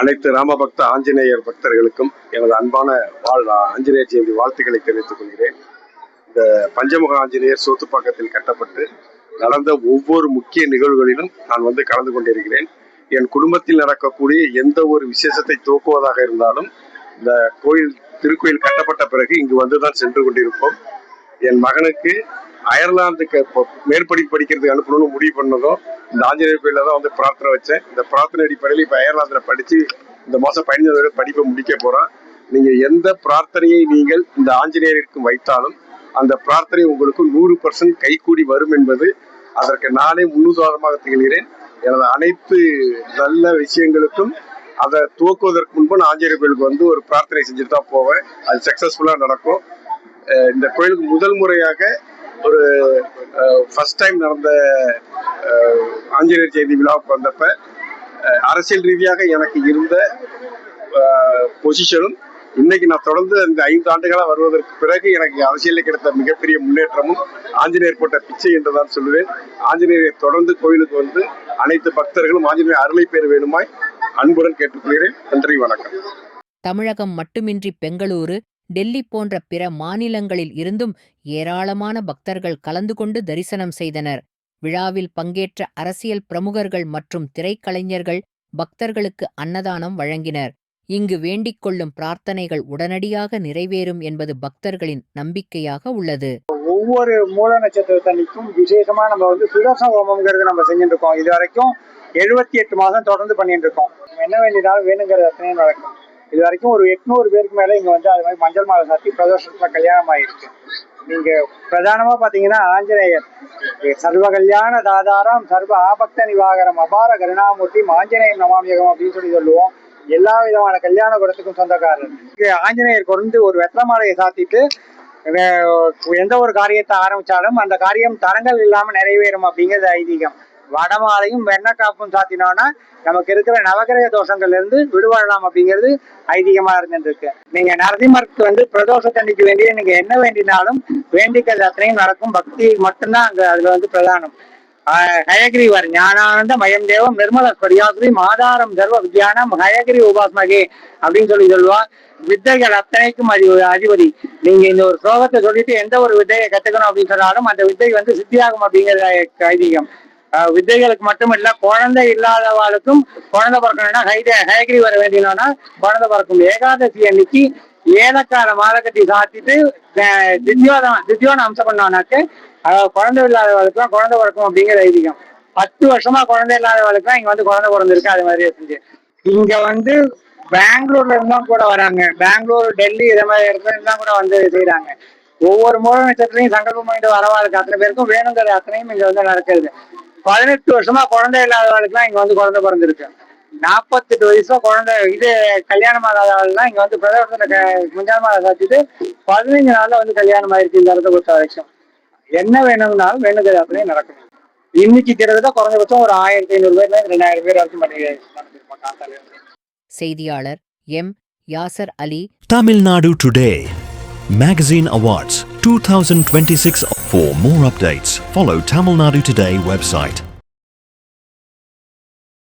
அனைத்து ராமபக்த ஆஞ்சநேயர் பக்தர்களுக்கும் எனது அன்பான வாழ் ஆஞ்சநேயர் ஜெயந்தி வாழ்த்துக்களை தெரிவித்துக் கொள்கிறேன். இந்த பஞ்சமுக ஆஞ்சநேயர் சோத்துப்பாக்கத்தில் கட்டப்பட்டு நடந்த ஒவ்வொரு முக்கிய நிகழ்வுகளிலும் நான் வந்து கலந்து கொண்டிருக்கிறேன். என் குடும்பத்தில் நடக்கக்கூடிய எந்த ஒரு விசேஷத்தை துவக்குவதாக இருந்தாலும் இந்த கோயில் திருக்கோயில் கட்டப்பட்ட பிறகு இங்கு வந்துதான் சென்று கொண்டிருப்போம். என் மகனுக்கு அயர்லாந்துக்கு மேற்படி மேற்படிப்பு படிக்கிறதுக்கு அனுப்பணும்னு முடிவு பண்ணதும் இந்த ஆஞ்சநேயர் கோயில தான் வந்து பிரார்த்தனை வச்சேன். இந்த பிரார்த்தனை அடிப்படையில் இப்போ அயர்லாந்தில் படித்து இந்த மாதம் பதினஞ்சு படிப்பை முடிக்க போகிறோம் நீங்கள் எந்த பிரார்த்தனையை நீங்கள் இந்த ஆஞ்சநேயருக்கு வைத்தாலும் அந்த பிரார்த்தனை உங்களுக்கு நூறு பர்சன்ட் கைகூடி வரும் என்பது அதற்கு நானே முன்னுதாரணமாக திகழ்கிறேன். எனது அனைத்து நல்ல விஷயங்களுக்கும் அதை துவக்குவதற்கு முன்பு நான் ஆஞ்சநேயர் கோயிலுக்கு வந்து ஒரு பிரார்த்தனை செஞ்சுட்டு தான் போவேன். அது சக்ஸஸ்ஃபுல்லாக நடக்கும். இந்த கோயிலுக்கு முதல் முறையாக ஒரு ஃபர்ஸ்ட் டைம் நடந்த ஆஞ்சநேயர் செய்தி விழாவுக்கு வந்தப்ப அரசியல் ரீதியாக எனக்கு இருந்த பொசிஷனும் இன்னைக்கு நான் தொடர்ந்து இந்த ஐந்து ஆண்டுகளாக வருவதற்கு பிறகு எனக்கு அரசியலில் கிடைத்த மிகப்பெரிய முன்னேற்றமும் ஆஞ்சநேயர் போட்ட பிச்சை என்று தான் சொல்லுவேன். ஆஞ்சநேயரை தொடர்ந்து கோயிலுக்கு வந்து அனைத்து பக்தர்களும் ஆஞ்சநேயர் அருளை பெற வேணுமாய் அன்புடன் கேட்டுக்கொள்கிறேன். நன்றி வணக்கம். தமிழகம் மட்டுமின்றி பெங்களூரு டெல்லி போன்ற பிற மாநிலங்களில் இருந்தும் ஏராளமான பக்தர்கள் கலந்து கொண்டு தரிசனம் செய்தனர். விழாவில் பங்கேற்ற அரசியல் பிரமுகர்கள் மற்றும் திரைக்கலைஞர்கள் பக்தர்களுக்கு அன்னதானம் வழங்கினர். இங்கு வேண்டிக் கொள்ளும் பிரார்த்தனைகள் உடனடியாக நிறைவேறும் என்பது பக்தர்களின் நம்பிக்கையாக உள்ளது. ஒவ்வொரு மூல நட்சத்திரத்தன்னைக்கும் விசேஷமா நம்ம வந்து சுதர்சன ஹோமம்ங்கிறது நம்ம செஞ்சுட்டு இருக்கோம் இது வரைக்கும் எழுபத்தி எட்டு மாதம் தொடர்ந்து பண்ணிட்டு இருக்கோம் என்ன வேண்டினாலும் வேணுங்கிறது அத்தனையும் நடக்கும். இது வரைக்கும் ஒரு எட்நூறு பேருக்கு மேல இங்க வந்து அது மாதிரி மஞ்சள் மாலை சாத்தி பிரதோஷத்துல கல்யாணம் ஆயிருக்கு. நீங்க பிரதானமா பாத்தீங்கன்னா ஆஞ்சநேயர். சர்வ கல்யாண தாதாரம் சர்வ ஆபக்த நிவாகரம் அபார கருணாமூர்த்தி ஆஞ்சநேயர் நமாமியகம் அப்படின்னு சொல்லி சொல்லுவோம். எல்லா விதமான கல்யாண குடத்துக்கும் சொந்தக்காரர். இங்க ஆஞ்சநேயர் கொண்டு ஒரு வெத்தலை மாலையை சாத்திட்டு எந்த ஒரு காரியத்தை ஆரம்பிச்சாலும் அந்த காரியம் தரங்கள் இல்லாம நிறைவேறும் அப்படிங்கிறது ஐதீகம். வடமாலையும் வெண்ணக்காப்பும் சாத்தினோம்னா நமக்கு இருக்கிற நவகிரக தோஷங்கள்ல இருந்து விடுபடலாம் அப்படிங்கிறது ஐதீகமா இருந்துருக்கு நீங்க நரசிம்மருக்கு வந்து பிரதோஷத்தன்னைக்கு வேண்டிய நீங்க என்ன வேண்டினாலும் வேண்டிக்கிறது அத்தனையும் நடக்கும். பக்தி மட்டும்தான் அங்க அதுல வந்து பிரதானம். ஹயகிரிவர் ஞானானந்த மயம் தேவம் நிர்மல ஸ்வரியாசுரி மாதாரம் சர்வ வித்யானம் ஹயகிரி உபாஸ்மகே அப்படின்னு சொல்லி சொல்லுவா வித்தைகள் அத்தனைக்கும் அதி அதிபதி. நீங்க இந்த ஒரு ஸ்லோகத்தை சொல்லிட்டு எந்த ஒரு வித்தையை கத்துக்கணும் அப்படின்னு சொன்னாலும் அந்த வித்தை வந்து சித்தியாகும் அப்படிங்கிறது ஐதீகம். வித்தைகளுக்கு மட்டும் இல்ல குழந்தை இல்லாதவாளுக்கும் குழந்தை பிறக்கணும்னா ஹைத ஹயகிரி வர வேண்டியனா குழந்தை பிறக்கும். ஏகாதசி அன்னைக்கு ஏலக்கார மாலக்கட்டி சாத்திட்டு அஹ் தித்யோதம் தித்யோன அம்சம் பண்ணோம்னாக்க குழந்தை இல்லாதவளுக்குலாம் குழந்தை பிறக்கும் அப்படிங்கிற ஐதீகம். பத்து வருஷமா குழந்தை இல்லாதவளுக்குலாம் இங்க வந்து குழந்தை பிறந்திருக்கு அது மாதிரி செஞ்சு. இங்க வந்து பெங்களூர்ல இருந்தும் கூட வராங்க. பெங்களூர் டெல்லி இதை மாதிரி இடத்துல கூட வந்து செய்யறாங்க ஒவ்வொரு மூல நட்சத்திரையும் சங்கல்பம் பண்ணிட்டு வரவாளுக்கு அத்தனை பேருக்கும் வேணுங்கிற அத்தனையும் இங்க வந்து நடக்கிறது. பதினெட்டு வருஷமா குழந்தை இல்லாதவளுக்குலாம் இங்க வந்து குழந்தை பிறந்திருக்கு. நாற்பத்தெட்டு வயசுல குழந்தை இது கல்யாணம் ஆகாதவள்லாம் இங்க வந்து பிரதமத்துல முஞ்சான மாலை சாத்திட்டு பதினைஞ்சு நாள்ல வந்து கல்யாணம் ஆயிருக்கு இந்த இடத்த பொறுத்த வரைக்கும். என்ன வேணும்னாலும் வேணுங்கிறது அப்படியே நடக்கும். இன்னைக்கு கிட்டத்தட்ட குறைஞ்சபட்சம் ஒரு ஆயிரத்தி ஐநூறு பேர்ல ரெண்டாயிரம் பேர் வரைக்கும் பண்ணி நடந்திருப்போம் காத்தால இருந்து. செய்தியாளர் M Yasir Ali. Tamil Nadu Today Magazine Awards 2026 For more updates follow Tamil Nadu Today website